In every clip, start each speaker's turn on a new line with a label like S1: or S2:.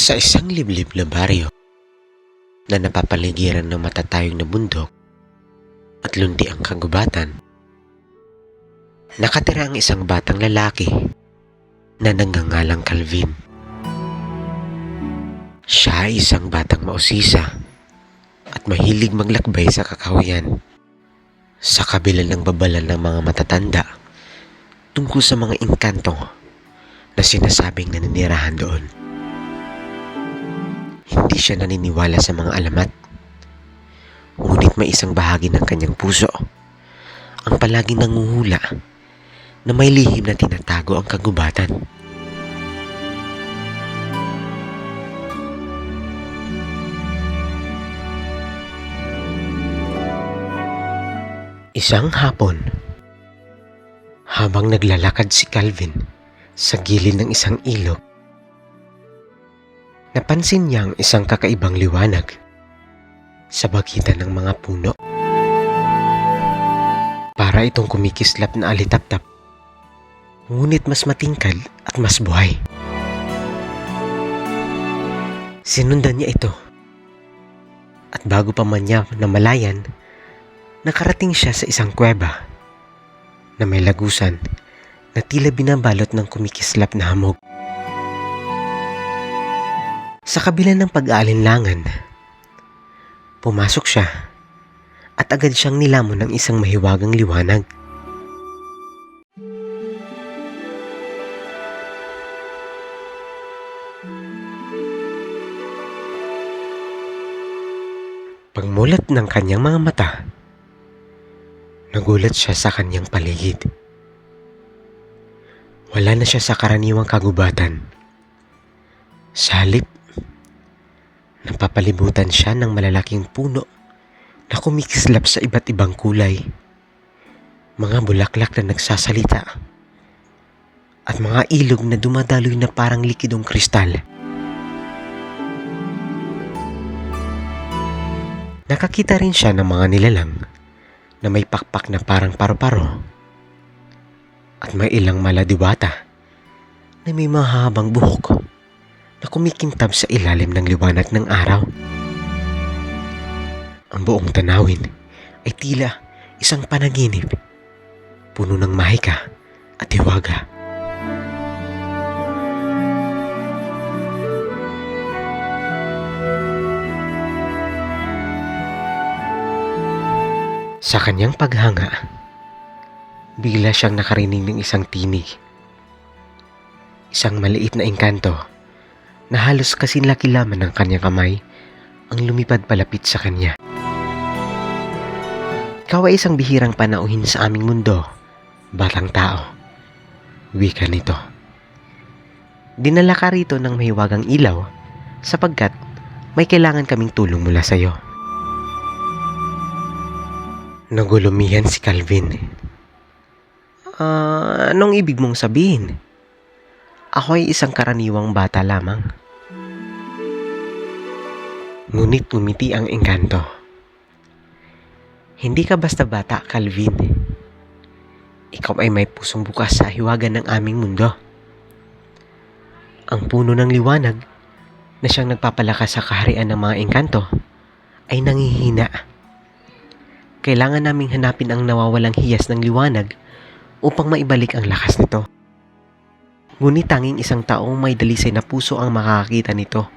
S1: Sa isang liblib na baryo na napapaligiran ng matatayong na bundok at lundi ang kagubatan, nakatira ang isang batang lalaki na nagngangalang Calvin. Siya ay isang batang mausisa at mahilig maglakbay sa kakahuyan sa kabila ng babalan ng mga matatanda tungkol sa mga engkanto na sinasabing naninirahan doon. Hindi siya naniniwala sa mga alamat. Ngunit may isang bahagi ng kanyang puso ang palaging nanguhula na may lihim na tinatago ang kagubatan. Isang hapon, habang naglalakad si Calvin sa gilid ng isang ilog, napansin niya ang isang kakaibang liwanag sa bagitan ng mga puno. Para itong kumikislap na alitaptap, ngunit mas matingkad at mas buhay. Sinundan niya ito. At bago pa man niya namalayan, nakarating siya sa isang kuweba na may lagusan na tila binabalot ng kumikislap na hamog. Sa kabila ng pag-aalinlangan, pumasok siya at agad siyang nilamon ng isang mahiwagang liwanag. Pagmulat ng kanyang mga mata, nagulat siya sa kanyang paligid. Wala na siya sa karaniwang kagubatan. Sa halip, napapalibutan siya ng malalaking puno na kumikislap sa iba't ibang kulay. Mga bulaklak na nagsasalita at mga ilog na dumadaloy na parang likidong kristal. Nakakita rin siya ng mga nilalang na may pakpak na parang paru-paro at may ilang maladiwata na may mahabang buhok na kumikintab sa ilalim ng liwanag ng araw. Ang buong tanawin ay tila isang panaginip, puno ng mahika at hiwaga. Sa kanyang paghanga, bigla siyang nakarinig ng isang tinig. Isang maliit na engkanto na halos kasing laki lamang ng kanyang kamay ang lumipad palapit sa kanya. Ikaw ay isang bihirang panauhin sa aming mundo, batang tao. Wika nito. Dinala ka rito ng mahiwagang ilaw sapagkat may kailangan kaming tulong mula sa iyo. Nagulumihan si Calvin. Ah, anong ibig mong sabihin? Ako ay isang karaniwang bata lamang. Ngunit umiti ang engkanto. Hindi ka basta bata, Calvin. Ikaw ay may pusong bukas sa hiwaga ng aming mundo. Ang puno ng liwanag na siyang nagpapalakas sa kaharian ng mga engkanto ay nangihina. Kailangan naming hanapin ang nawawalang hiyas ng liwanag upang maibalik ang lakas nito. Ngunit tanging isang taong may dalisay na puso ang makakakita nito.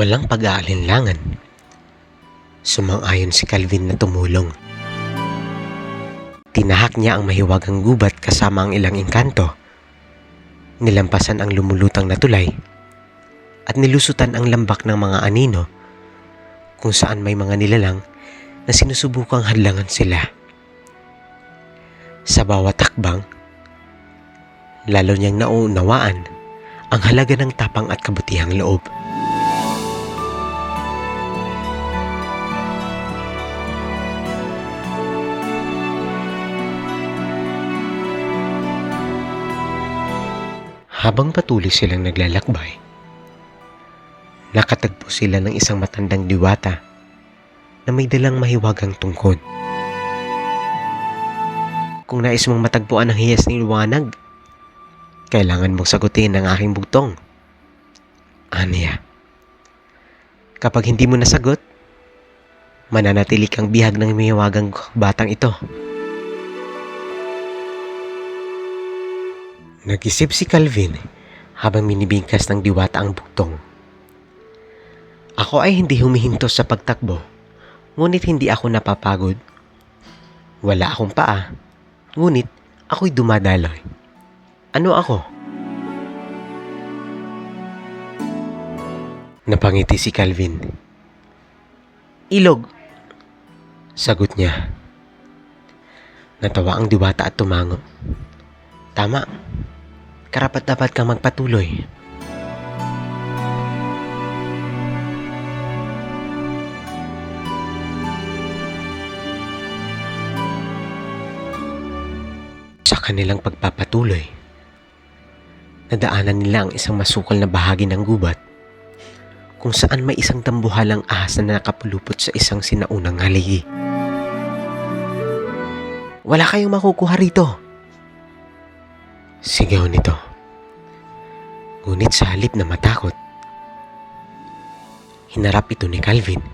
S1: Walang pag-aalinlangan. Sumang-ayon si Calvin na tumulong. Tinahak niya ang mahiwagang gubat kasama ang ilang engkanto. Nilampasan ang lumulutang na tulay at nilusutan ang lambak ng mga anino kung saan may mga nilalang na sinusubukang hadlangan sila. Sa bawat takbang, lalo niyang nauunawaan ang halaga ng tapang at kabutihang loob. Habang patuloy silang naglalakbay, nakatagpo sila ng isang matandang diwata na may dalang mahiwagang tungkod. Kung nais mong matagpuan ang hiyas ng liwanag, kailangan mong sagutin ang aking bugtong. Anya. Kapag hindi mo nasagot, mananatili kang bihag ng mihiwagang batang ito. Nag-isip si Calvin habang minibingkas ng diwata ang bugtong. Ako ay hindi humihinto sa pagtakbo, ngunit hindi ako napapagod. Wala akong paa, ngunit ako'y dumadaloy. Ano ako? Napangiti si Calvin. Ilog. Sagot niya. Natawa ang diwata at tumango. Tama. Karapat dapat kang magpatuloy. Sa kanilang pagpapatuloy, nadaanan nila ang isang masukal na bahagi ng gubat kung saan may isang tambuhalang ahas na nakapulupot sa isang sinaunang haligi. Wala kayong makukuha rito. Sigaw nito. Ngunit sa halip na matakot, hinarap ito ni Calvin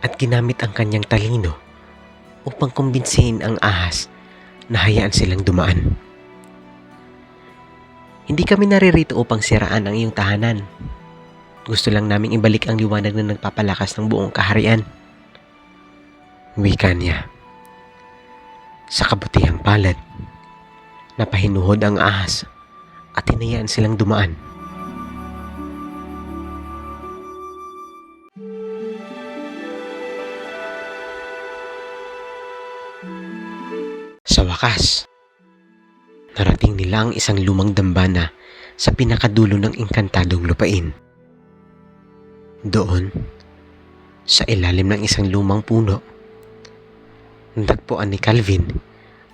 S1: at ginamit ang kanyang talino upang kumbinsihin ang ahas na hayaan silang dumaan. Hindi kami naririto upang siraan ang iyong tahanan. Gusto lang naming ibalik ang liwanag na nagpapalakas ng buong kaharian. Wika niya. Sa kabutihang palad, napahinuhod ang ahas at hinayaan silang dumaan. Sa wakas, narating nila ang isang lumang dambana sa pinakadulo ng inkantadong lupain. Doon, sa ilalim ng isang lumang puno, natagpuan ni Calvin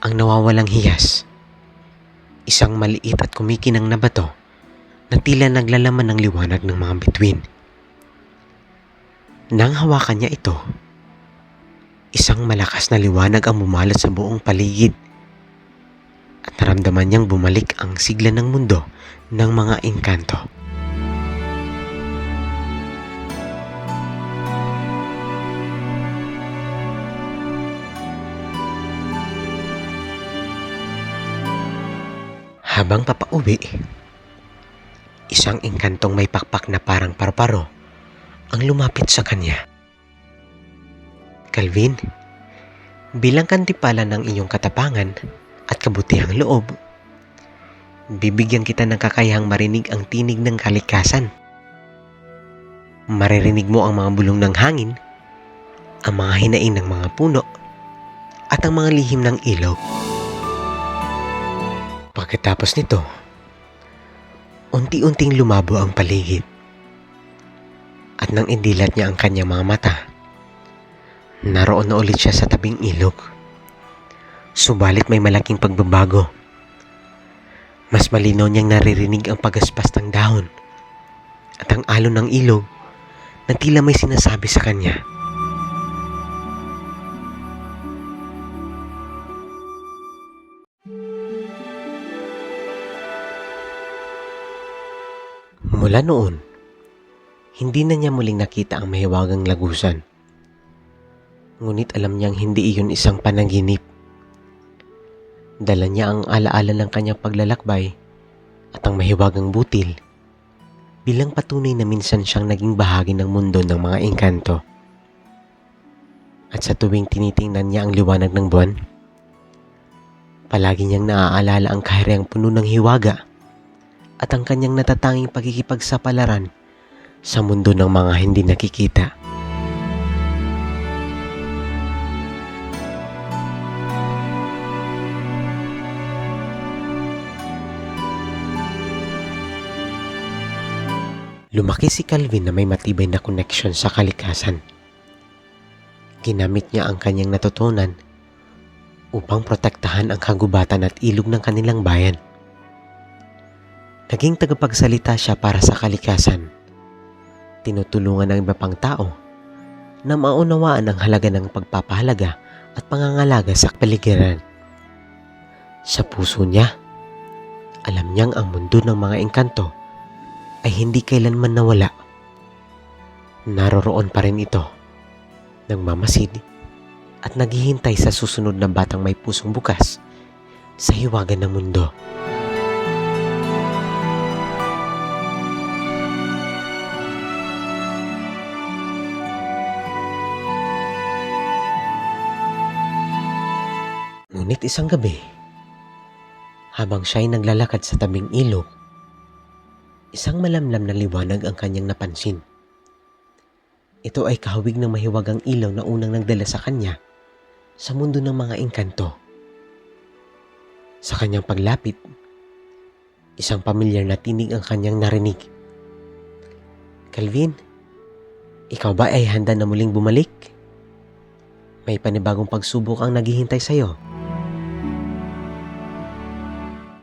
S1: ang nawawalang hiyas. Isang maliit at kumikinang na bato na tila naglalaman ng liwanag ng mga bituin. Nang hawakan niya ito, isang malakas na liwanag ang bumalot sa buong paligid at naramdaman niyang bumalik ang sigla ng mundo ng mga engkanto. Habang papauwi, isang engkantong may pakpak na parang parparo ang lumapit sa kanya. Calvin, bilang kantipala ng iyong katapangan at kabutihang loob, bibigyan kita ng kakayahang marinig ang tinig ng kalikasan. Maririnig mo ang mga bulong ng hangin, ang mga hinain ng mga puno, at ang mga lihim ng ilog. Pagkatapos nito, unti-unting lumabo ang paligid. At nang indilat niya ang kanyang mga mata, naroon na ulit siya sa tabing ilog. Subalit may malaking pagbabago. Mas malinaw niyang naririnig ang pagaspas ng dahon at ang alon ng ilog na tila may sinasabi sa kanya. Mula noon, hindi na niya muling nakita ang mahiwagang lagusan. Ngunit alam niyang hindi iyon isang panaginip. Dala niya ang alaala ng kanyang paglalakbay at ang mahiwagang butil bilang patunay na minsan siyang naging bahagi ng mundo ng mga engkanto. At sa tuwing tinitingnan niya ang liwanag ng buwan, palagi niyang naaalala ang kahariang puno ng hiwaga at ang kanyang natatanging pagkikipagsapalaran sa mundo ng mga hindi nakikita. Lumaki si Calvin na may matibay na connection sa kalikasan. Ginamit niya ang kanyang natutunan upang protektahan ang kagubatan at ilog ng kanilang bayan. Naging tagapagsalita siya para sa kalikasan. Tinutulungan ng iba pang tao na maunawaan ang halaga ng pagpapahalaga at pangangalaga sa paligiran. Sa puso niya, alam niyang ang mundo ng mga engkanto ay hindi kailanman nawala. Naroroon pa rin ito, nagmamasid at naghihintay sa susunod na batang may pusong bukas sa hiwagan ng mundo. Ngunit isang gabi, habang siya'y naglalakad sa tabing ilog, isang malamlam na liwanag ang kanyang napansin. Ito ay kahawig ng mahiwagang ilaw na unang nagdala sa kanya sa mundo ng mga engkanto. Sa kanyang paglapit, isang pamilyar na tinig ang kanyang narinig. Calvin, ikaw ba ay handa na muling bumalik? May panibagong pagsubok ang naghihintay sa'yo.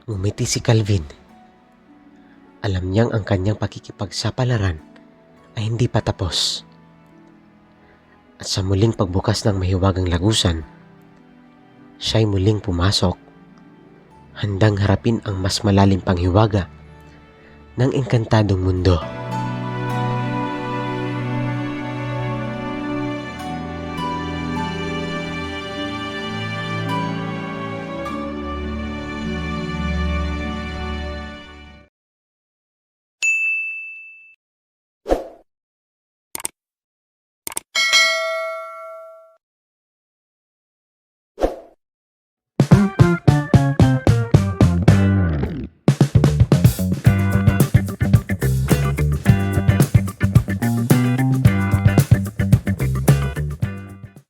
S1: Ngumiti si Calvin. Alam niyang ang kanyang pakikipagsapalaran ay hindi pa tapos. At sa muling pagbukas ng mahiwagang lagusan, siya'y muling pumasok, handang harapin ang mas malalim pang hiwaga ng engkantadong mundo.